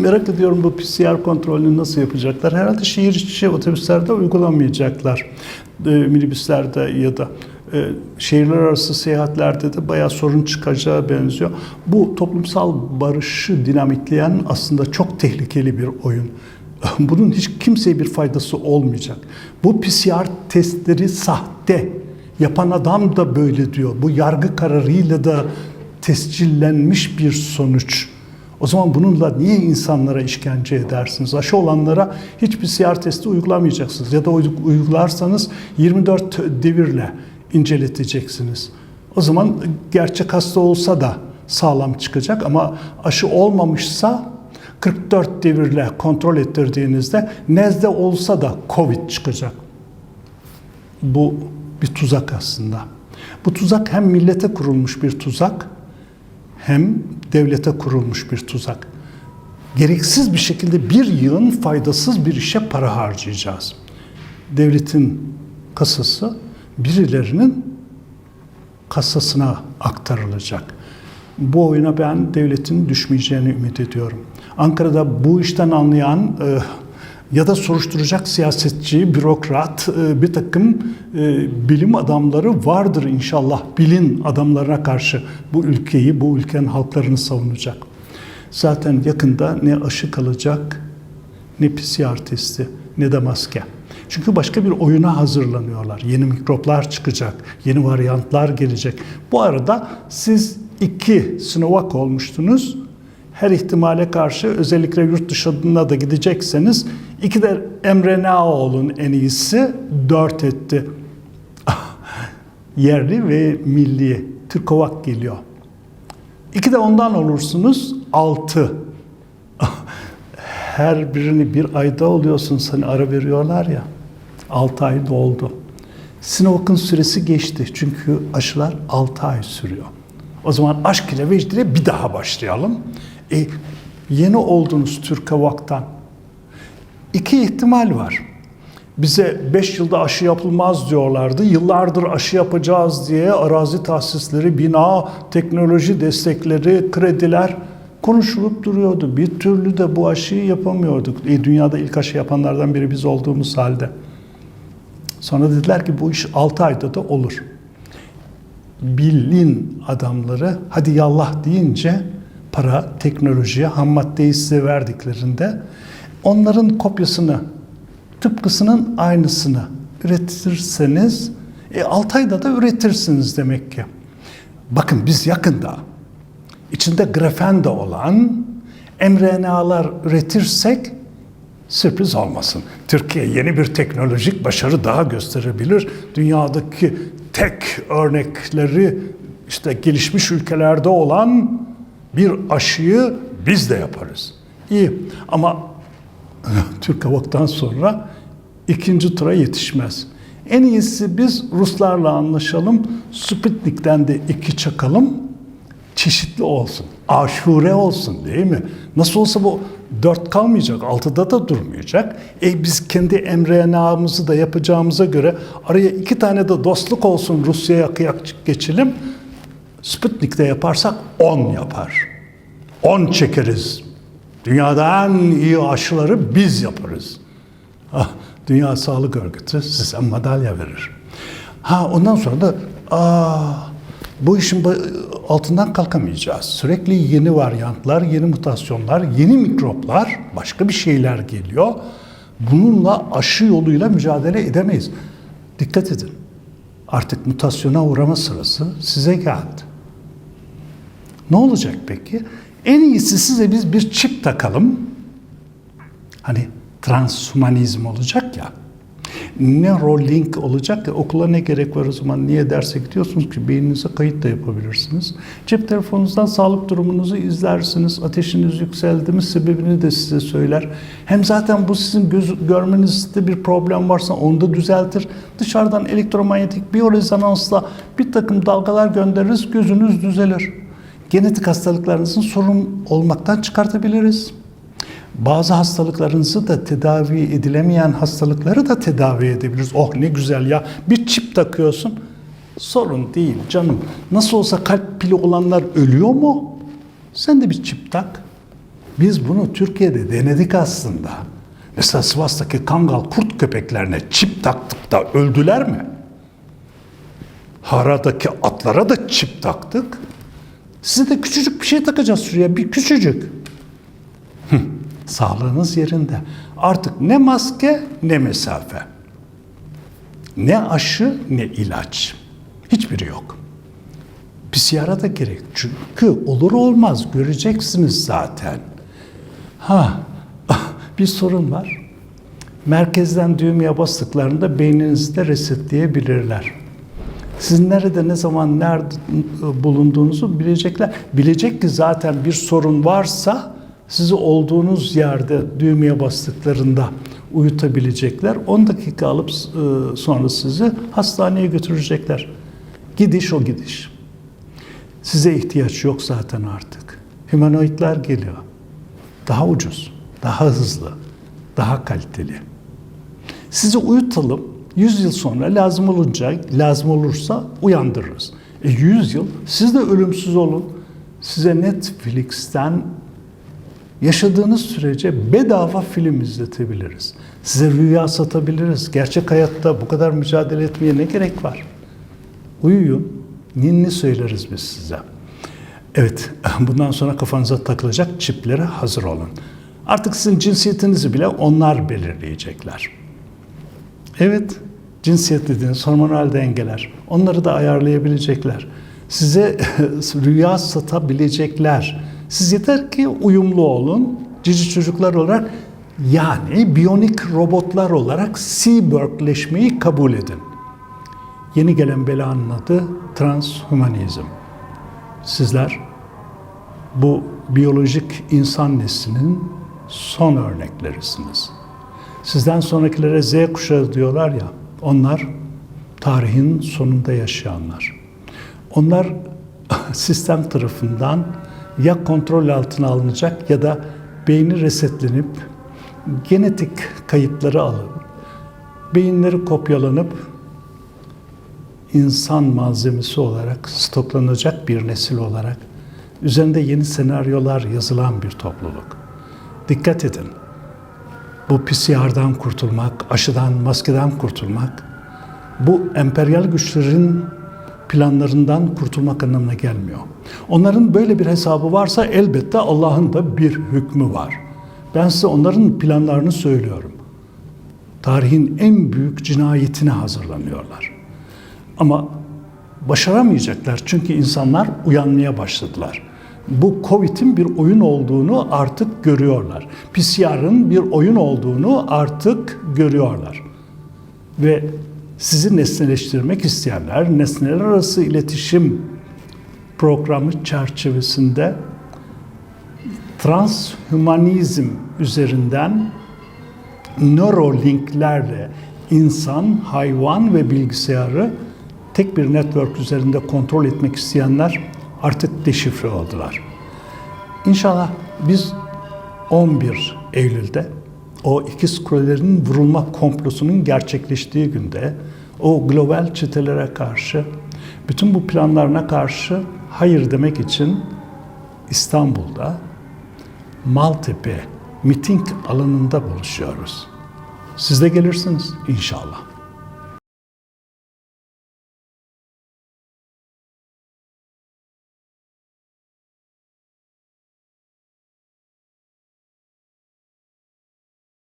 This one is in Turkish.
Merak ediyorum bu PCR kontrolünü nasıl yapacaklar? Herhalde şehir içi otobüslerde uygulamayacaklar. E, minibüslerde ya da e, şehirler arası seyahatlerde de bayağı sorun çıkacağı benziyor. Bu toplumsal barışı dinamitleyen aslında çok tehlikeli bir oyun. Bunun hiç kimseye bir faydası olmayacak. Bu PCR testleri sahte. Yapan adam da böyle diyor. Bu yargı kararıyla da tescillenmiş bir sonuç. O zaman bununla niye insanlara işkence edersiniz? Aşı olanlara hiç PCR testi uygulamayacaksınız. Ya da uygularsanız 24 devirle inceleteceksiniz. O zaman gerçek hasta olsa da sağlam çıkacak ama aşı olmamışsa 44 devirle kontrol ettirdiğinizde nezle olsa da Covid çıkacak. Bu bir tuzak aslında. Bu tuzak hem millete kurulmuş bir tuzak hem devlete kurulmuş bir tuzak. Gereksiz bir şekilde bir yığın faydasız bir işe para harcayacağız. Devletin kasası birilerinin kasasına aktarılacak. Bu oyuna ben devletin düşmeyeceğini ümit ediyorum. Ankara'da bu işten anlayan e, ya da soruşturacak siyasetçi, bürokrat, e, bir takım e, bilim adamları vardır inşallah. Bilin adamlarına karşı bu ülkeyi, bu ülkenin halklarını savunacak. Zaten yakında ne aşı kalacak, ne PCR testi, ne de maske. Çünkü başka bir oyuna hazırlanıyorlar. Yeni mikroplar çıkacak, yeni varyantlar gelecek. Bu arada siz iki Sinovac olmuştunuz. Her ihtimale karşı özellikle yurt dışına da gidecekseniz iki de mRNA olun en iyisi. Dört etti. Yerli ve milli. Türkovak geliyor. İki de ondan olursunuz. Altı. Her birini bir ayda oluyorsun. Hani ara veriyorlar ya. Altı ay doldu. Sinovac'ın süresi geçti. Çünkü aşılar altı ay sürüyor. O zaman aşk ile vecdire bir daha başlayalım. E, yeni oldunuz Türk Havak'tan. İki ihtimal var. Bize 5 yılda aşı yapılmaz diyorlardı. Yıllardır aşı yapacağız diye arazi tahsisleri, bina, teknoloji destekleri, krediler konuşulup duruyordu. Bir türlü de bu aşıyı yapamıyorduk. E, dünyada ilk aşı yapanlardan biri biz olduğumuz halde. Sonra dediler ki bu iş 6 ayda da olur. Bilin adamları hadi yallah deyince para, teknolojiye, ham maddeyi size verdiklerinde onların kopyasını, tıpkısının aynısını üretirseniz e, 6 ayda da üretirsiniz demek ki. Bakın biz yakında içinde grafen de olan mRNA'lar üretirsek sürpriz olmasın. Türkiye yeni bir teknolojik başarı daha gösterebilir. Dünyadaki tek örnekleri işte gelişmiş ülkelerde olan bir aşıyı biz de yaparız. İyi ama Türk Havak'tan sonra ikinci tura yetişmez. En iyisi biz Ruslarla anlaşalım. Sputnik'ten de iki çakalım. Çeşitli olsun. Aşure olsun değil mi? Nasıl olsa bu dört kalmayacak, altıda da durmayacak. E biz kendi mRNA'mızı da yapacağımıza göre araya iki tane de dostluk olsun Rusya'ya kıyak geçelim. Sputnik'te yaparsak 10 yapar. 10 çekeriz. Dünyada en iyi aşıları biz yaparız. Ah, Dünya Sağlık Örgütü size madalya verir. Ha ondan sonra da aa, bu işin altından kalkamayacağız. Sürekli yeni varyantlar, yeni mutasyonlar, yeni mikroplar, başka bir şeyler geliyor. Bununla aşı yoluyla mücadele edemeyiz. Dikkat edin. Artık mutasyona uğrama sırası size geldi. Ne olacak peki? En iyisi size biz bir çip takalım. Hani transhumanizm olacak ya. Neuralink olacak ya okula ne gerek var o zaman niye derse gidiyorsunuz ki beyninize kayıt da yapabilirsiniz. Cep telefonunuzdan sağlık durumunuzu izlersiniz. Ateşiniz yükseldi mi sebebini de size söyler. Hem zaten bu sizin göz, görmenizde bir problem varsa onu da düzeltir. Dışarıdan elektromanyetik biyorezonansla bir takım dalgalar göndeririz gözünüz düzelir genetik hastalıklarınızın sorun olmaktan çıkartabiliriz. Bazı hastalıklarınızı da tedavi edilemeyen hastalıkları da tedavi edebiliriz. Oh ne güzel ya bir çip takıyorsun. Sorun değil canım. Nasıl olsa kalp pili olanlar ölüyor mu? Sen de bir çip tak. Biz bunu Türkiye'de denedik aslında. Mesela Sivas'taki Kangal kurt köpeklerine çip taktık da öldüler mi? Hara'daki atlara da çip taktık. Size de küçücük bir şey takacağız şuraya, bir küçücük. Sağlığınız yerinde. Artık ne maske ne mesafe. Ne aşı ne ilaç. Hiçbiri yok. PCR'a da gerek. Çünkü olur olmaz göreceksiniz zaten. Ha, bir sorun var. Merkezden düğmeye bastıklarında beyninizde resetleyebilirler. Siz nerede, ne zaman, nerede bulunduğunuzu bilecekler. Bilecek ki zaten bir sorun varsa sizi olduğunuz yerde düğmeye bastıklarında uyutabilecekler. 10 dakika alıp e, sonra sizi hastaneye götürecekler. Gidiş o gidiş. Size ihtiyaç yok zaten artık. Humanoidler geliyor. Daha ucuz, daha hızlı, daha kaliteli. Sizi uyutalım. 100 yıl sonra lazım olunca, lazım olursa uyandırırız. E 100 yıl siz de ölümsüz olun. Size Netflix'ten yaşadığınız sürece bedava film izletebiliriz. Size rüya satabiliriz. Gerçek hayatta bu kadar mücadele etmeye ne gerek var? Uyuyun, ninni söyleriz biz size. Evet, bundan sonra kafanıza takılacak çiplere hazır olun. Artık sizin cinsiyetinizi bile onlar belirleyecekler. Evet, cinsiyet dediğiniz hormonal dengeler. Onları da ayarlayabilecekler. Size rüya satabilecekler. Siz yeter ki uyumlu olun. Cici çocuklar olarak yani biyonik robotlar olarak cyborgleşmeyi kabul edin. Yeni gelen belanın adı transhumanizm. Sizler bu biyolojik insan neslinin son örneklerisiniz. Sizden sonrakilere Z kuşağı diyorlar ya, onlar tarihin sonunda yaşayanlar. Onlar sistem tarafından ya kontrol altına alınacak ya da beyni resetlenip genetik kayıpları alınıp beyinleri kopyalanıp insan malzemesi olarak stoklanacak bir nesil olarak üzerinde yeni senaryolar yazılan bir topluluk. Dikkat edin. Bu PCR'dan kurtulmak, aşıdan, maskeden kurtulmak, bu emperyal güçlerin planlarından kurtulmak anlamına gelmiyor. Onların böyle bir hesabı varsa elbette Allah'ın da bir hükmü var. Ben size onların planlarını söylüyorum. Tarihin en büyük cinayetine hazırlanıyorlar. Ama başaramayacaklar çünkü insanlar uyanmaya başladılar. Bu Covid'in bir oyun olduğunu artık görüyorlar. PCR'ın bir oyun olduğunu artık görüyorlar. Ve sizi nesneleştirmek isteyenler nesneler arası iletişim programı çerçevesinde transhumanizm üzerinden nörolinklerle insan, hayvan ve bilgisayarı tek bir network üzerinde kontrol etmek isteyenler artık deşifre oldular. İnşallah biz 11 Eylül'de o ikiz kulelerin vurulma komplosunun gerçekleştiği günde o global çetelere karşı bütün bu planlarına karşı hayır demek için İstanbul'da Maltepe miting alanında buluşuyoruz. Siz de gelirsiniz inşallah.